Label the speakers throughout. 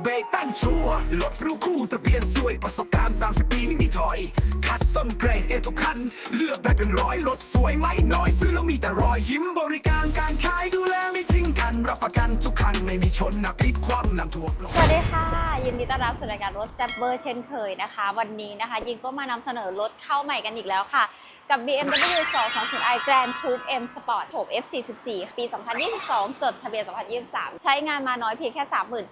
Speaker 1: เบรกตั้งชัวร์รถรู้คู่ทะเบียนสวยประสบการณ์ 30 ปีไม่มีถอย คัดส้มเกรดเอทุกคัน เลือกได้เป็นร้อยรถสวยไม่น้อย ซื้อแล้วมีแต่รอยยิ้มบริการการขายดูแลไม่ทิ้งกัน รับประกันทุกคันไม่มีชนนะพลิกคว่ำนำท่วม
Speaker 2: สวัสดีค่ะ ยินดีต้อนรับสู่รายการรถแซบเบอร์เช่นเคยนะคะ วันนี้นะคะ ยินก็มานำเสนอรถเข้าใหม่กันอีกแล้วค่ะ กับ BMW 220i Grand Coupe M Sport 6 F44 ปี 2022 จดทะเบียน 2023 ใช้งานมาน้อยเพียงแค่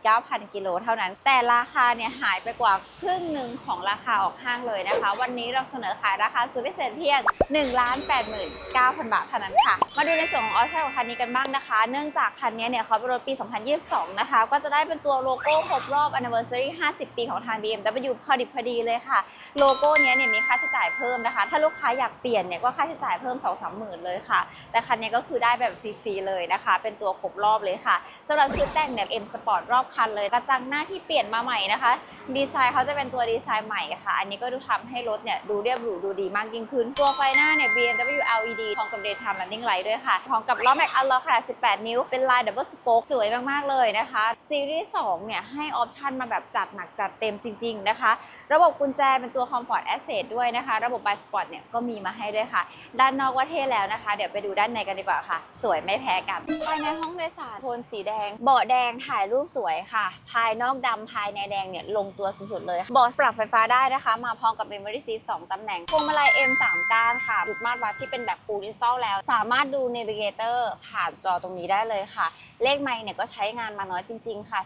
Speaker 2: 39,000 กิโลเท่านั้น แต่ราคาเนี่ยหายไปกว่าครึ่งหนึ่งของราคาออกห้างเลยนะคะ วันนี้เราเสนอขายราคาสุดพิเศษเพียง 1,89,000 บาทเท่านั้นค่ะ มาดูในส่วนของออปชั่นของคันนี้กันบ้างนะคะ เนื่องจากคันนี้เนี่ยเขาเป็นรถปี 2022 นะคะ ก็จะได้เป็นตัวโลโก้ครบรอบ anniversary 50 ปีของทาง BMW พอดีพอดีเลยค่ะ โลโก้เนี้ยเนี่ยมีค่าใช้จ่ายเพิ่มนะคะ ถ้าลูกค้าอยากเปลี่ยนเนี่ยก็ค่าใช้จ่ายเพิ่ม 2 3 หมื่นเลยค่ะ แต่คันนี้ก็คือได้แบบฟรีๆเลยนะคะ เป็นตัวครบรอบเลยค่ะสำหรับชุดแต่งเนี่ย M Sport รอบคันเลยกระจังหน้าที่เปลี่ยนมาใหม่นะคะ ดีไซน์เขาจะเป็นตัวดีไซน์ใหม่ค่ะ อันนี้ก็ดูทำให้รถเนี่ยดูเรียบหรูดูดีมากยิ่งขึ้น ตัวไฟหน้าเนี่ย BMW LED พร้อมกับ Daytime Running Light ด้วยค่ะพร้อมกับล้อแม็กอัลล็อกขนาด 18 นิ้วเป็นลาย Double Spoke สวยมากๆเลยนะคะซีรีส์2เนี่ยให้ออปชันมาแบบจัดหนักจัดเต็มจริง ๆนะคะ ระบบกุญแจเป็นตัว Comfort Asset ด้วยนะคะ ระบบ By Sport เนี่ยก็มีมาให้ด้วยค่ะ ด้านนอกว่าเท่แล้วนะคะ เดี๋ยวไปดูด้านในกันดีกว่าค่ะ สวยไม่แพ้กัน ภายในห้องโดยสารโทนสีแดง เบาะแดงถ่ายรูปสวยค่ะ ภายนอกดำภายในแดงเนี่ยลงตัวสุดๆเลยเบาะปรับไฟฟ้าได้นะคะ มาพร้อมกับ Memory Seat 2ตำแหน่งพวงมาลัย M3 ก้านค่ะจุดมาตรวัดที่เป็นแบบ Full Digital แล้ว สามารถดู Navigator ผ่านจอตรงนี้ได้เลยค่ะ เลขไมล์เนี่ยก็ใช้งานมาน้อยจริง ๆ ค่ะ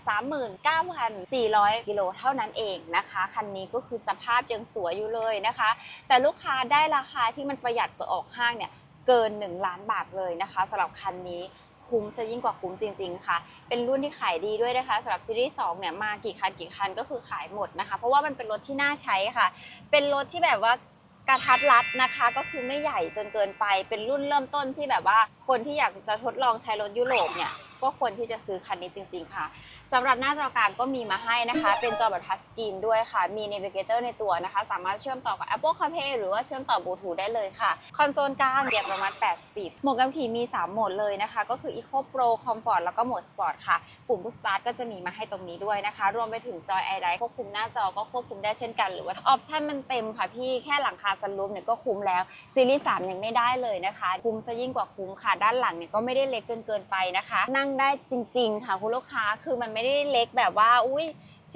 Speaker 2: 39,400 400 กิโลเท่านั้นเองนะคะ คันนี้ก็คือสภาพยังสวยอยู่เลยนะคะ แต่ลูกค้าได้ราคาที่มันประหยัดกว่าออกห้างเนี่ยเกิน 1 ล้านบาทเลยนะคะสำหรับคันนี้คุ้มซะยิ่งกว่าคุ้มจริง ๆ ค่ะ เป็นรุ่นที่ขายดีด้วยนะคะสำหรับซีรีส์2เนี่ยมากี่คันกี่คันก็คือขายหมดนะคะ เพราะว่ามันเป็นรถที่น่าใช้ค่ะ เป็นรถที่แบบว่ากระทัดรัดนะคะก็คือไม่ใหญ่จนเกินไป เป็นรุ่นเริ่มต้นที่แบบว่าคนที่อยากจะทดลองใช้รถยุโรปเนี่ย ก็ควรที่จะซื้อคันนี้จริง ๆ ค่ะสำหรับหน้าจอกลางก็มีมาให้นะคะ เป็นจอแบบทัชสกรีนด้วยค่ะ มี Navigator ในตัวนะคะ สามารถเชื่อมต่อกับ Apple CarPlay หรือว่าเชื่อมต่อบลูทูธได้เลยค่ะ คอนโซลกลางเกียร์ประมาณ 8 สปีดโหมดการขี่มี 3 โหมดเลยนะคะ ก็คือ Eco Pro Comfort แล้วก็โหมด Sport ค่ะ ปุ่ม Push Start ก็จะมีมาให้ตรงนี้ด้วยนะคะ รวมไปถึงจอย iLight ควบคุมหน้าจอก็ควบคุมได้เช่นกัน หรือว่าออปชั่นมันเต็มค่ะพี่แค่หลังคาซันรูฟเนี่ยก็คุ้มแล้วซีรีส์3ยังไม่ได้เลยนะคะ คุ้มจะยิ่งกว่าคุ้มค่ะด้านหลังเนี่ยก็ไม่ได้เล็กจนเกินไปนะคะ นั่งได้จริง ๆ ค่ะคุณลูกค้าคือมันไม่ได้เล็กแบบว่าอุ้ย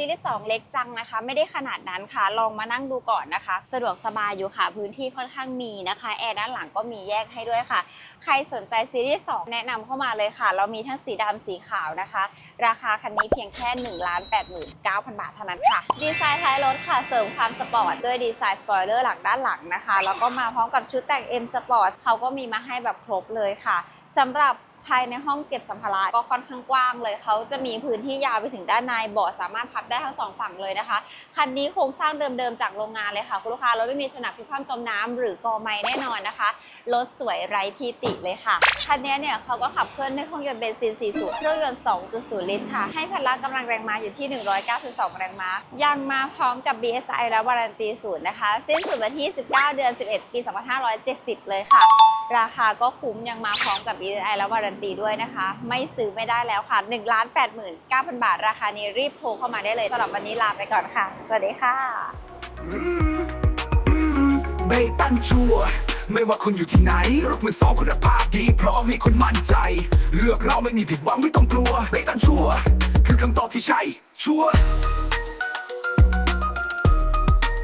Speaker 2: ซีรีส์2เล็กจังนะคะ ไม่ได้ขนาดนั้นค่ะ ลองมานั่งดูก่อนนะคะ สะดวกสบายอยู่ค่ะ พื้นที่ค่อนข้างมีนะคะแอร์ด้านหลังก็มีแยกให้ด้วยค่ะ ใครสนใจซีรีส์2แนะนำเข้ามาเลยค่ะ เรามีทั้งสีดำสีขาวนะคะ ราคาคันนี้เพียงแค่1 8 9 0 0 0บาทเท่านั้นค่ะ ดีไซน์ท้ายรถค่ะเสริมความสปอร์ตด้วยดีไซน์สปอยเลอร์หลังด้านหลังนะคะแล้วก็มาพร้อมกับชุดแต่ง M Sport เขาก็มีมาให้แบบครบเลยค่ะสำหรับ ภายในห้องเก็บสัมภาระก็ค่อนข้างกว้างเลยเขาจะมีพื้นที่ยาวไปถึงด้านในเบาะสามารถพับได้ทั้งสองฝั่งเลยนะคะคันนี้โครงสร้างเดิมๆจากโรงงานเลยค่ะคุณลูกค้ารถไม่มีฉนักพิคว่ำจมน้ำหรือกอไม้แน่นอนนะคะรถสวยไร้ที่ติเลยค่ะคันนี้เนี่ยเขาก็ขับเคลื่อนด้วยเครื่องยนต์เบนซิน4สูบเครื่องยนต์ 2.0 ลิตรค่ะ ให้พละกำลังแรงม้าอยู่ที่ 192 แรงม้า ยังมาพร้อมกับ BSI และวารันตีศูนย์นะคะ สิ้นสุดวันที่ 19 เดือน 11 ปี 2570 เลยค่ะ ราคาก็คุ้มยังมาพร้อมกับ BSI และวารันตีด้วยนะคะ ไม่ซื้อไม่ได้แล้วค่ะ1 8 9 0 0 0 บาท ราคานี้รีบโทรเข้ามาได้เลยสำหรับวันนี้ลาไปก่อนค่ะ สวัสดีค่ะ
Speaker 1: เบรกตั้งชัวไม่ว่าคุณอยู่ที่ไหน รถมือสองคุณภาพดี พร้อมให้คุณมั่นใจ เลือกเราไม่มีผิดหวังไม่ต้องกลัวเบตั้งชัวคือคำตอบที่ใช่ชัวร์